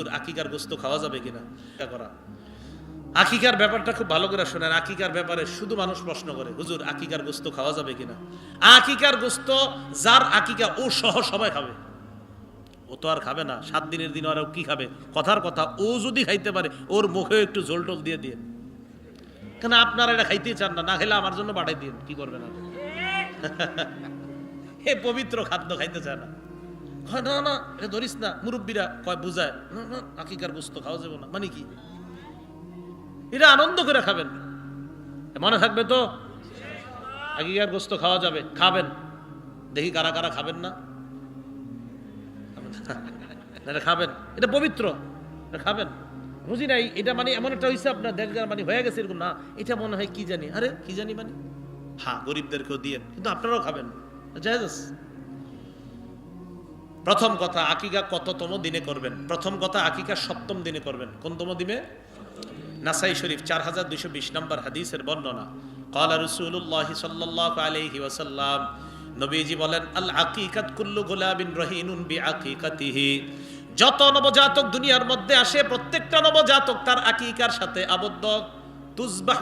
আকিকার গোস্ত খাওয়া যাবে কিনা? করা। আকিকার ব্যাপারটা খুব ভালো করে শোনেন। আকিকার ব্যাপারে শুধু মানুষ প্রশ্ন করে, হুজুর, আকিকার গোস্ত খাওয়া যাবে কিনা? আকিকার গোস্ত, যার আকিকা, ও সহ সবাই খাবে। ও তো আর খাবে না। সাত দিনের দিন আর কি খাবে? কথার কথা, ও যদি খাইতে পারে, ওর মুখে একটু জোল টোল দিয়ে দিয়ে কেন আপনারা এটা খাইতেই চান না? না খেলে আমার জন্য পাঠাই দিন কি করবেন আর হে পবিত্র খাদ্য খাইতে চায় না। না না, এটা ধরিস না। মুরব্বীরা কয়, বুঝায়। না না আকিকার খাওয়া না। মানে কি? এটা আনন্দ করে খাবেন। মনে থাকবে তো? আকিকার গোস্ত খাওয়া যাবে, খাবেন। দেখি কারা কারা খাবেন না। খাবেন। এটা পবিত্র। খাবেন। বুঝি নাই, এটা মানে এমন একটা হয়েছে আপনার দেড় মানে হয়ে গেছে এরকম। না, এটা মনে হয় কি জানি? আরে, কি জানি মানে? হ্যাঁ গরিবদেরকেও দিয়ে, কিন্তু আপনারাও খাবেন। প্রথম কথা, আকিকা কততম দিনে করবেন? প্রথম কথা, আকিকা সপ্তম দিনে করবেন। কোনতম দিনে? নাসাই শরীফ চার হাজার দুইশো বিশ নম্বর হাদিসের বর্ণনা। কালা রসুল্লাহ সাল্লাহ আলহি ওয়াসাল্লাম নবীজি বলেন, আল আকিকাত কুল্লু গোলাবিন রহিনুন বি আকিকাতিহি যত নবজাতক দুনিয়ার মধ্যে আসে, প্রত্যেকটা নবজাতক তার আকিকার সাথে আবদ্ধ। তুজবাহ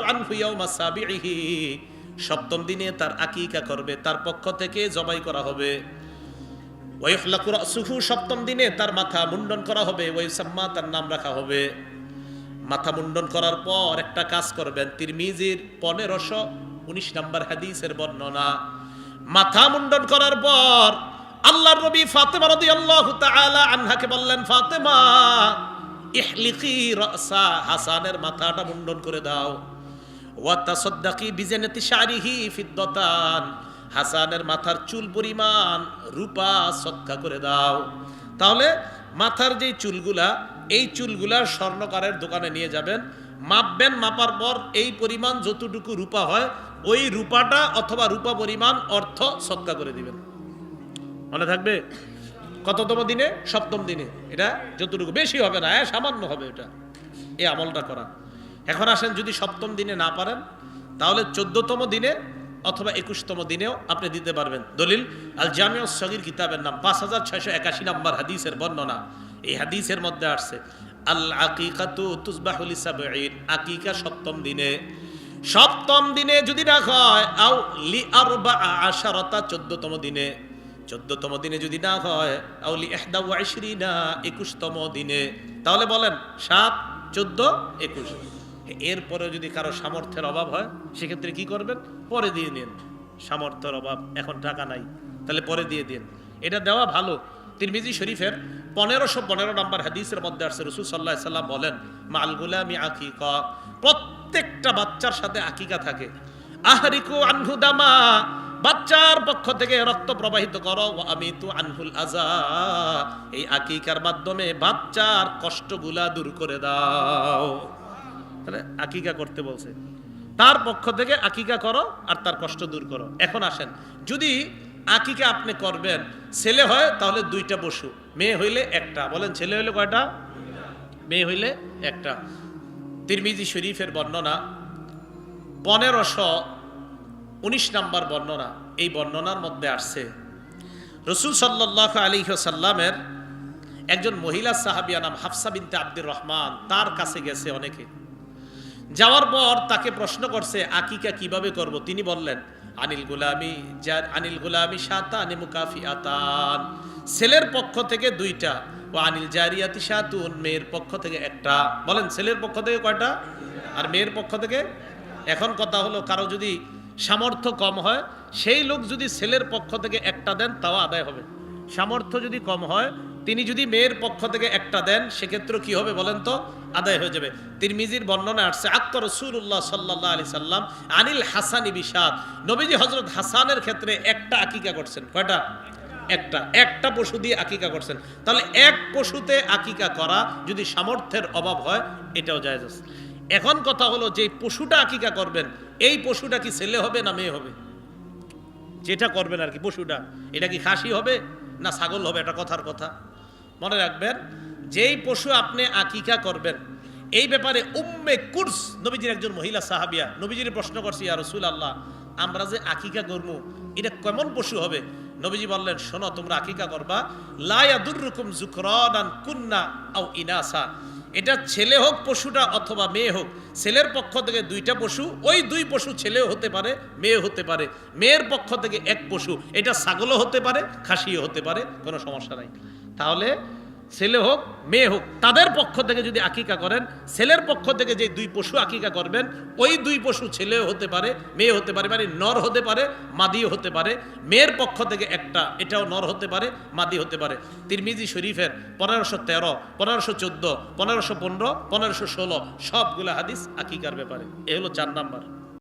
সপ্তম দিনে তার আকিকা করবে, তার পক্ষ থেকে জবাই করা হবে। ওয়াইফলাকু রাসুহু সপ্তম দিনে তার মাথা মুন্ডন করা হবে, ওয়াইসাম্মা তার নাম রাখা হবে। মাথা মুন্ডন করার পর একটা কাজ করবেন, তিরমিজির পনেরোশো উনিশ নম্বর হাদিসের বর্ণনা। মাথা মুন্ডন করার পর আল্লাহর নবী ফাতেমা রাদিয়াল্লাহু তাআলা আনহাকে বললেন, ফাতেমা, ইহলিকি রাসা, হাসানের মাথাটা মুন্ডন করে দাও। ওয়া তাসাদ্দাকি বিজানাতি শারিহি ফিদ্দাতান। হাসানের মাথার চুল পরিমাণ রূপা সৎকা করে দাও। তাহলে মাথার যে চুলগুলা, এই চুলগুলা স্বর্ণকারের দোকানে নিয়ে যাবেন। মাপবেন, মাপার পর এই পরিমাণ যতটুকু রূপা হয়, ওই রূপাটা অথবা রূপা পরিমাণ অর্থ সৎকা করে দিবেন। মনে থাকবে? কততম দিনে? সপ্তম দিনে। এটা যতটুকু বেশি হবে না হ্যাঁ সামান্য হবে এটা। এই আমলটা করা। এখন আসেন, যদি সপ্তম দিনে না পারেন, তাহলে চোদ্দতম দিনে অথবা একুশতম দিনেও আপনি দিতে পারবেন। দলিল আল জামিয়া সগির কিতাবের নাম, পাঁচ হাজার ছয়শো একাশি নম্বর হাদিসের বর্ণনা। এই হাদিসের মধ্যে আসছে আল আকিকাতু তুসবাহুল ইসাবঈন আকিকা সপ্তম দিনে। সপ্তম দিনে যদি না হয়, আও লি আরবা আশারতা, চোদ্দতম দিনে। চোদ্দতম দিনে যদি না হয় আউলি এহদা ওয়াইশরিনা একুশতম দিনে। তাহলে বলেন, সাত, চোদ্দ, একুশ। এরপরে যদি কারও সামর্থ্যের অভাব হয়, সেক্ষেত্রে কি করবেন? পরে দিয়ে নিন সামর্থ্যের অভাব, এখন টাকা নাই, তাহলে পরে দিয়ে দিন। এটা দেওয়া ভালো। তিরমিজি শরীফের পনেরোশো পনেরো নম্বর হাদিসের মধ্যে আসছে, রসুল সাল্লাহ সাল্লাম বলেন, মাল গুলামি আকিকা। প্রত্যেকটা বাচ্চার সাথে আকিকা থাকে। আহরিকু আনহুদামা বাচ্চার পক্ষ থেকে রক্ত প্রবাহিত করো। আমি তো আনহুল আজা। এই আকিকার মাধ্যমে বাচ্চার কষ্টগুলা দূর করে দাও। তাহলে আকিকা করতে বলছে। তার পক্ষ থেকে আকিকা করো আর তার কষ্ট দূর করো। এখন আসেন, যদি আকিকা আপনি করবেন, ছেলে হয় তাহলে দুইটা পশু মেয়ে হইলে একটা। বলেন ছেলে হইলে কয়টা? মেয়ে হইলে একটা। তিরমিজি শরীফের বর্ণনা, পনেরোশো উনিশ নম্বর বর্ণনা, এই বর্ণনার মধ্যে আসছে, রসুল সাল্লাহ আলী সাল্লামের একজন মহিলা সাহাবিয়া নাম হাফসা বিনতে আব্দুর রহমান, তার কাছে গেছে অনেকে। যাওয়ার পর তাকে প্রশ্ন করছে, আকিকা কীভাবে করব? তিনি বললেন, আনিল গুলামি যার, আনিল গুলামি সাতানি মুকাফি আতান ছেলের পক্ষ থেকে দুইটা, ও আনিল জারিয়াতি সাতুন। মেয়ের পক্ষ থেকে একটা। বলেন, ছেলের পক্ষ থেকে কয়টা? আর মেয়ের পক্ষ থেকে? এখন কথা হলো, কারও যদি সামর্থ্য কম হয়, সেই লোক যদি ছেলের পক্ষ থেকে একটা দেন, তাও আদায় হবে। সামর্থ্য যদি কম হয় তিনি যদি মেয়ের পক্ষ থেকে একটা দেন, সেক্ষেত্রে কি হবে বলেন তো? আদায় হয়ে যাবে। তিরমিজির বর্ণনা আসছে আক্তর রসুল্লাহ সাল্লাহ আলি সাল্লাম আনিল হাসানি বিষাদ নবীজি হজরত হাসানের ক্ষেত্রে একটা আকিকা করছেন। কয়টা? একটা। একটা পশু দিয়ে আকিকা করছেন। তাহলে এক পশুতে আকিকা করা যদি সামর্থ্যের অভাব হয়, এটাও যায় এখন কথা হলো, যে পশুটা আকিকা করবেন, এই পশুটা কি ছেলে হবে না মেয়ে হবে? যেটা করবেন আর কি, পশুটা। এটা কি খাসি হবে না ছাগল হবে? এটা কথার কথা। মনে রাখবেন, যেই পশু আপনি আকিকা করবেন, এই ব্যাপারে উম্মে কুরস নবীজির একজন মহিলা সাহাবিয়া, নবীজির প্রশ্ন করছি, ইয়া রসুল আল্লাহ আমরা যে আকিকা করব, এটা কেমন পশু হবে? নবীজি বললেন, শোনো, তোমরা আকিকা করবা লায়া লায়াদুররুকুম জুকরানান কুন্না আও ইনাসা, এটা ছেলে হোক পশুটা অথবা মেয়ে হোক, ছেলের পক্ষ থেকে দুইটা পশু, ওই দুই পশু ছেলেও হতে পারে মেয়ে হতে পারে, মেয়ের পক্ষ থেকে এক পশু, এটা ছাগলও হতে পারে, খাসিও হতে পারে, কোনো সমস্যা নাই। তাহলে ছেলে হোক, মেয়ে হোক, তাদের পক্ষ থেকে যদি আকিকা করেন, ছেলের পক্ষ থেকে যে দুই পশু আকিকা করবেন, ওই দুই পশু ছেলেও হতে পারে, মেয়ে হতে পারে মানে নর হতে পারে, মাদিও হতে পারে। মেয়ের পক্ষ থেকে একটা, এটাও নর হতে পারে, মাদি হতে পারে। তিরমিজি শরীফের পনেরোশো তেরো, পনেরোশো চোদ্দ, পনেরোশো পনেরো, পনেরোশো ষোলো, সবগুলো হাদিস আকিকার ব্যাপারে। এ হলো চার নাম্বার।